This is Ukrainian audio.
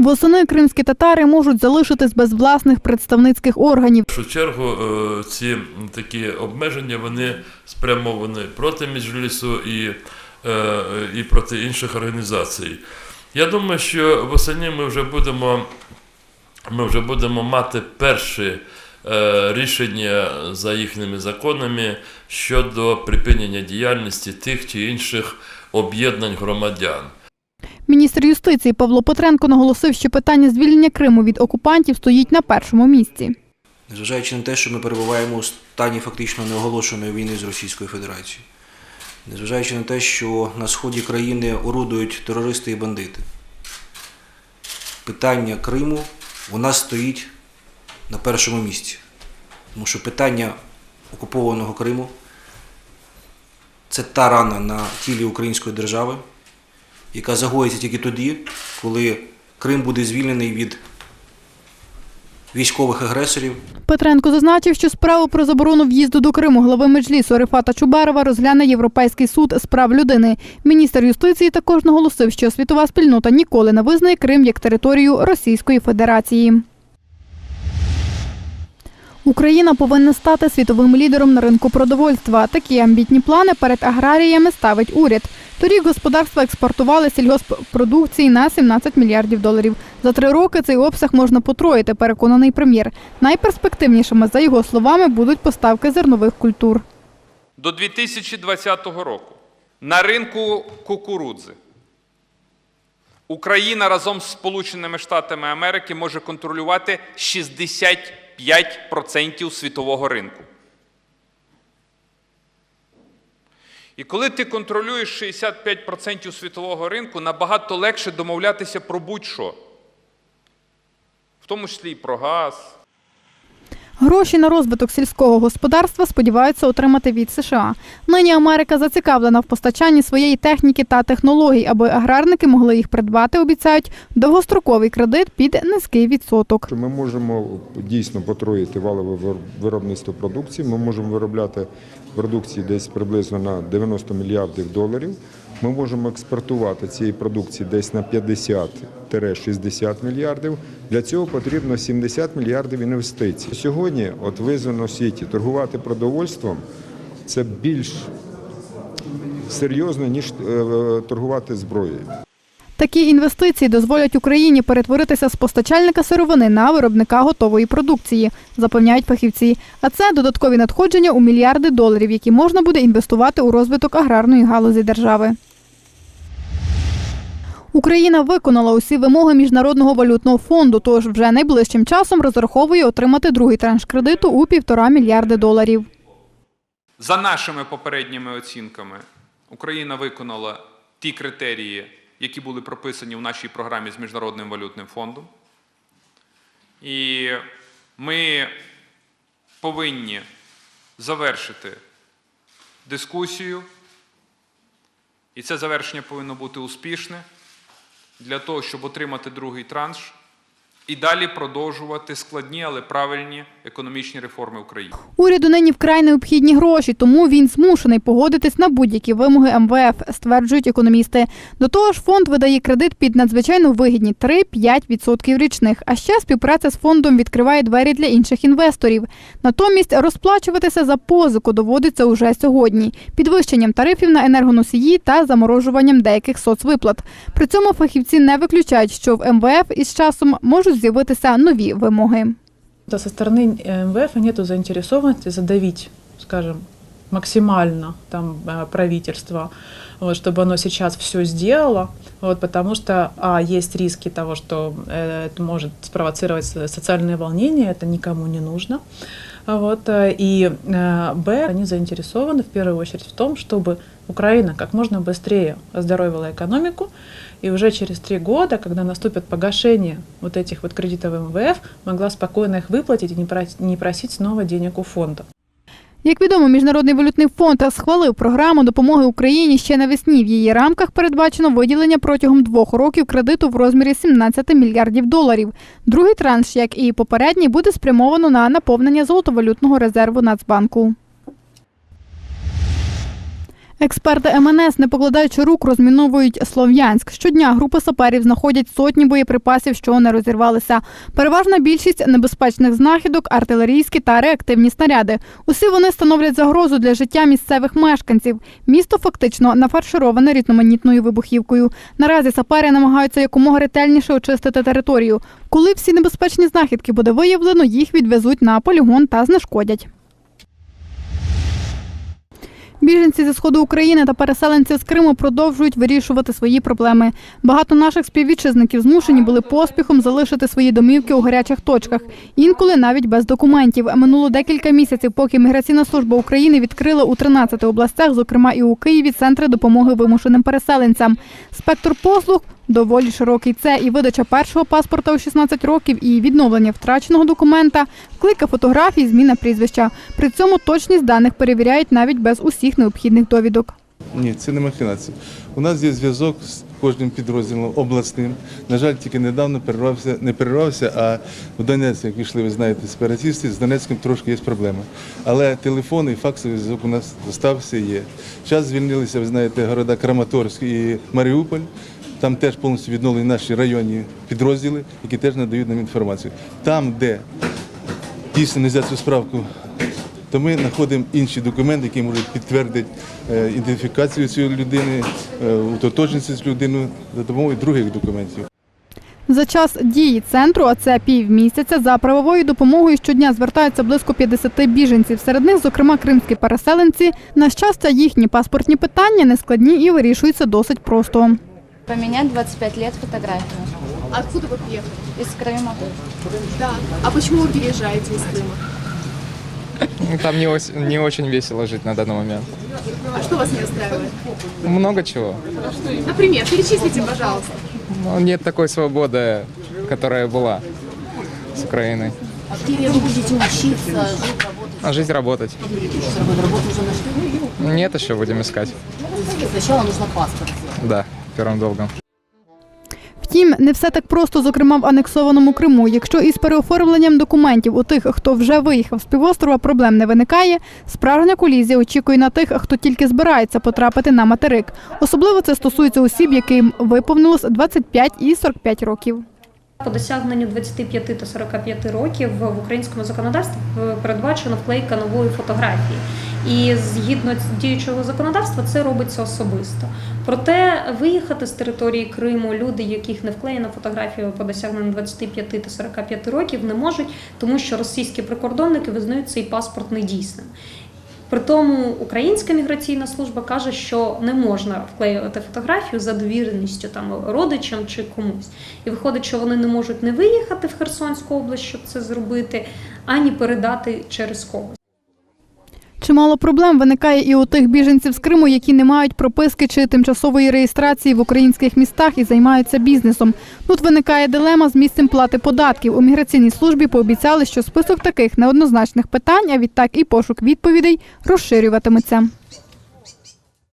Восени кримські татари можуть залишитись без власних представницьких органів. В першу чергу е, ці такі обмеження вони спрямовані проти Меджлісу і, е, і проти інших організацій. Я думаю, що восені ми вже будемо, ми вже будемо мати перші е, рішення за їхніми законами щодо припинення діяльності тих чи інших об'єднань громадян. Міністр юстиції Павло Петренко наголосив, що питання звільнення Криму від окупантів стоїть на першому місці. Незважаючи на те, що ми перебуваємо у стані фактично неоголошеної війни з Російською Федерацією, незважаючи на те, що на сході країни орудують терористи і бандити, питання Криму у нас стоїть на першому місці. Тому що питання окупованого Криму це та рана на тілі української держави, яка загоїться тільки тоді, коли Крим буде звільнений від військових агресорів, Петренко зазначив, що справу про заборону в'їзду до Криму глави Меджлісу Рифата Чубарова розгляне Європейський суд з прав людини. Міністр юстиції також наголосив, що світова спільнота ніколи не визнає Крим як територію Російської Федерації. Україна повинна стати світовим лідером на ринку продовольства. Такі амбітні плани перед аграріями ставить уряд. Торік господарства експортували сільгоспродукції на 17 мільярдів доларів. За три роки цей обсяг можна потроїти, переконаний прем'єр. Найперспективнішими, за його словами, будуть поставки зернових культур. до 2020 року на ринку кукурудзи Україна разом з Сполученими Штатами Америки може контролювати 65% світового ринку. І коли ти контролюєш 65% світового ринку, набагато легше домовлятися про будь-що, в тому числі і про газ. Гроші на розвиток сільського господарства сподіваються отримати від США. Нині Америка зацікавлена в постачанні своєї техніки та технологій, аби аграрники могли їх придбати. Обіцяють довгостроковий кредит під низький відсоток. Ми можемо дійсно потроїти валове вир- виробництво продукції. Ми можемо виробляти продукції десь приблизно на 90 мільярдів доларів. Ми можемо експортувати цієї продукції десь на 50-60 мільярдів. Для цього потрібно 70 мільярдів інвестицій. Сьогодні, от визвано світі, торгувати продовольством це більш серйозно, ніж е, торгувати зброєю. Такі інвестиції дозволять Україні перетворитися з постачальника сировини на виробника готової продукції, запевняють фахівці. А це додаткові надходження у мільярди доларів, які можна буде інвестувати у розвиток аграрної галузі держави. Україна виконала усі вимоги міжнародного валютного фонду, тож вже найближчим часом розраховує отримати другий транш кредиту у півтора мільярди доларів. За нашими попередніми оцінками, Україна виконала ті критерії, які були прописані в нашій програмі з Міжнародним валютним фондом. І ми повинні завершити дискусію, і це завершення повинно бути успішне для того, щоб отримати другий транш і далі продовжувати складні, але правильні економічні реформи України. Уряду нині вкрай необхідні гроші, тому він змушений погодитись на будь-які вимоги МВФ, стверджують економісти. До того ж, фонд видає кредит під надзвичайно вигідні 3-5% річних. А ще співпраця з фондом відкриває двері для інших інвесторів. Натомість розплачуватися за позику доводиться уже сьогодні підвищенням тарифів на енергоносії та заморожуванням деяких соцвиплат. При цьому фахівці не виключають, що в МВФ із часом можуть з'явитися нові вимоги. Да, со стороны э, МВФ нет заинтересованности задавить, скажем, максимально там э, правительство, вот, чтобы оно сейчас все сделало, вот, потому что, а, есть риски того, что э, это может спровоцировать со- социальные волнения, это никому не нужно, А вот, э, и, э, б, они заинтересованы в первую очередь в том, чтобы Украина как можно быстрее оздоровила экономику, и уже через три года, когда наступит погашение вот этих вот кредитов МВФ, могла спокойно их выплатить и не прос- не просить снова денег у фонда. Як відомо, Міжнародний валютний фонд схвалив програму допомоги Україні ще навесні. В її рамках передбачено виділення протягом двох років кредиту в розмірі 17 мільярдів доларів. Другий транш, як і попередній, буде спрямовано на наповнення золотовалютного резерву Нацбанку. Експерти МНС, не покладаючи рук, розміновують Слов'янськ. Щодня групи саперів знаходять сотні боєприпасів, що не розірвалися. Переважна більшість небезпечних знахідок, артилерійські та реактивні снаряди. Усі вони становлять загрозу для життя місцевих мешканців. Місто фактично нафаршироване різноманітною вибухівкою. Наразі сапери намагаються якомога ретельніше очистити територію. Коли всі небезпечні знахідки буде виявлено, їх відвезуть на полігон та знешкодять. Біженці зі сходу України та переселенці з Криму продовжують вирішувати свої проблеми. Багато наших співвітчизників змушені були поспіхом залишити свої домівки у гарячих точках, інколи навіть без документів. Минуло декілька місяців, поки міграційна служба України відкрила у 13 областях, зокрема і у Києві, центри допомоги вимушеним переселенцям. Спектр послуг доволі широкий. Це і видача першого паспорта у 16 років, і відновлення втраченого документа, вклейка фотографій, зміна прізвища. При цьому точність даних перевіряють навіть без усіх необхідних довідок. Ні, це не махінація. У нас є зв'язок з кожним підрозділом обласним. На жаль, тільки недавно перервався, не перервався, а в Донецьк, як пішли, ви знаєте, сепаратисти, з Донецьком трошки є проблема. Але телефон і факсовий зв'язок у нас залишився є. Зараз звільнилися, ви знаєте, города Краматорськ і Маріуполь. Там теж повністю відновлені наші районні підрозділи, які теж надають нам інформацію. Там, де дійсно не взяти цю справку, то ми знаходимо інші документи, які можуть підтвердити е, ідентифікацію цієї людини, е, утотожність людини за допомогою других документів. За час дії центру, а це півмісяця, за правовою допомогою щодня звертаються близько 50 біженців. Серед них, зокрема, кримські переселенці. На щастя, їхні паспортні питання не складні і вирішуються досить просто. Поменять 25 лет фотографию Откуда вы приехали? из Крыма. Да. А почему вы переезжаете из Крыма? Ну, Там не, ос- не очень весело жить на данный момент. А что вас не устраивает? Много чего. Например, перечислите, пожалуйста. Но нет такой свободы, которая была с Украиной. Где вы будете учиться, жить, работать? А жить, работать. Работу уже нашли? Нет, еще будем искать. Сначала нужно паспорт. Да, первым долгом. Втім, не все так просто, зокрема в анексованому Криму. Якщо із переоформленням документів у тих, хто вже виїхав з півострова, проблем не виникає, справжня колізія очікує на тих, хто тільки збирається потрапити на материк. Особливо це стосується осіб, яким виповнилось 25 і 45 років. По досягненню 25 та 45 років в українському законодавстві передбачено вклейка нової фотографії. І згідно діючого законодавства це робиться особисто. Проте виїхати з території Криму люди, яких не вклеєна фотографія по досягненню 25 та 45 років, не можуть, тому що російські прикордонники визнають цей паспорт недійсним. При тому українська міграційна служба каже, що не можна вклеювати фотографію за довіреністю там родичам чи комусь. І виходить, що вони не можуть не виїхати в Херсонську область, щоб це зробити, ані передати через когось. Чимало проблем виникає і у тих біженців з Криму, які не мають прописки чи тимчасової реєстрації в українських містах і займаються бізнесом. Тут виникає дилема з місцем плати податків. У міграційній службі пообіцяли, що список таких неоднозначних питань, а відтак і пошук відповідей розширюватиметься.